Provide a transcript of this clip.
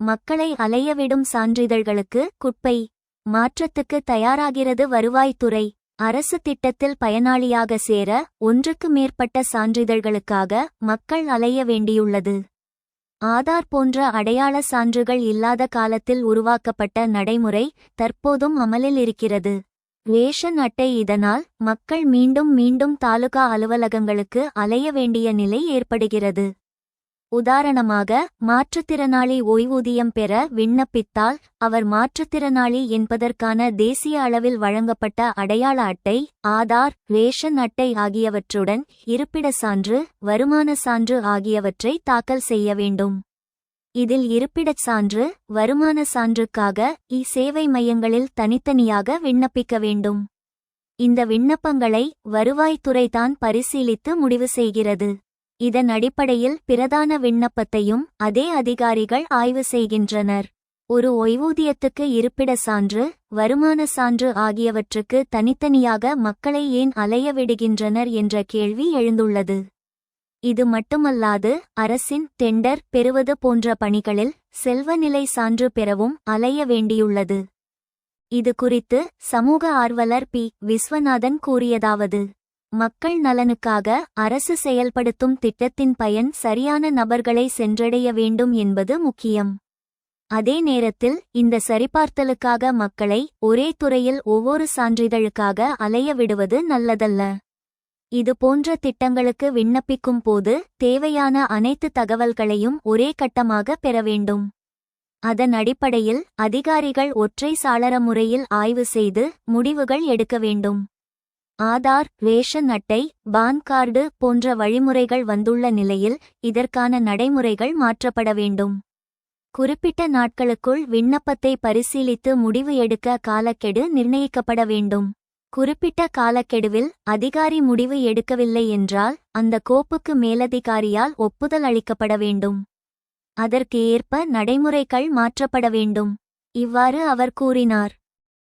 மக்களை அலையவிடும் சான்றிதழ்களுக்கு குப்பை மாற்றத்துக்கு தயாராகிறது வருவாய்த்துறை. அரசு திட்டத்தில் பயனாளியாக சேர ஒன்றுக்கு மேற்பட்ட சான்றிதழ்களுக்காக மக்கள் அலைய வேண்டியுள்ளது. ஆதார் போன்ற அடையாள சான்றுகள் இல்லாத காலத்தில் உருவாக்கப்பட்ட நடைமுறை தற்போதும் அமலில் இருக்கிறது. ரேஷன் அட்டை இதனால் மக்கள் மீண்டும் மீண்டும் தாலுகா அலுவலகங்களுக்கு அலைய வேண்டிய நிலை ஏற்படுகிறது. உதாரணமாக மாற்றுத்திறனாளி ஓய்வூதியம் பெற விண்ணப்பித்தால் அவர் மாற்றுத்திறனாளி என்பதற்கான தேசிய அளவில் வழங்கப்பட்ட அடையாள அட்டை ஆதார் ரேஷன் அட்டை ஆகியவற்றுடன் இருப்பிட சான்று வருமான சான்று ஆகியவற்றை தாக்கல் செய்ய வேண்டும். இதில் இருப்பிடச் சான்று வருமான சான்றுக்காக இ சேவை மையங்களில் தனித்தனியாக விண்ணப்பிக்க வேண்டும். இந்த விண்ணப்பங்களை வருவாய்த்துறைதான் பரிசீலித்து முடிவு செய்கிறது. இதன் அடிப்படையில் பிரதான விண்ணப்பத்தையும் அதே அதிகாரிகள் ஆய்வு செய்கின்றனர். ஒரு ஓய்வூதியத்துக்கு இருப்பிட சான்று வருமான சான்று ஆகியவற்றுக்கு தனித்தனியாக மக்களை ஏன் அலைய விடுகின்றனர் என்ற கேள்வி எழுந்துள்ளது. இது மட்டுமல்லாது அரசின் டெண்டர் பெறுவது போன்ற பணிகளில் செல்வநிலை சான்று பெறவும் அலைய வேண்டியுள்ளது. இது குறித்து சமூக ஆர்வலர் பி. விஸ்வநாதன் கூறியதாவது. மக்கள் நலனுக்காக அரசு செயல்படுத்தும் திட்டத்தின் பயன் சரியான நபர்களை சென்றடைய வேண்டும் என்பது முக்கியம். அதே நேரத்தில் இந்த சரிபார்த்தலுக்காக மக்களை ஒரே துறையில் ஒவ்வொரு சான்றிதழுக்காக அலைய விடுவது நல்லதல்ல. இது போன்ற திட்டங்களுக்கு விண்ணப்பிக்கும் போது தேவையான அனைத்து தகவல்களையும் ஒரே கட்டமாக பெற வேண்டும். அதன் அடிப்படையில் அதிகாரிகள் ஒற்றை சாளர முறையில் ஆய்வு செய்து முடிவுகள் எடுக்க வேண்டும். ஆதார் ரேஷன் அட்டை பான் கார்டு போன்ற வழிமுறைகள் வந்துள்ள நிலையில் இதற்கான நடைமுறைகள் மாற்றப்பட வேண்டும். குறிப்பிட்ட நாட்களுக்குள் விண்ணப்பத்தை பரிசீலித்து முடிவு எடுக்க காலக்கெடு நிர்ணயிக்கப்பட வேண்டும். குறிப்பிட்ட காலக்கெடுவில் அதிகாரி முடிவு எடுக்கவில்லை என்றால் அந்த கோப்புக்கு மேலதிகாரியால் ஒப்புதல் அளிக்கப்பட வேண்டும். அதற்கு ஏற்ப நடைமுறைகள் மாற்றப்பட வேண்டும். இவ்வாறு அவர் கூறினார்.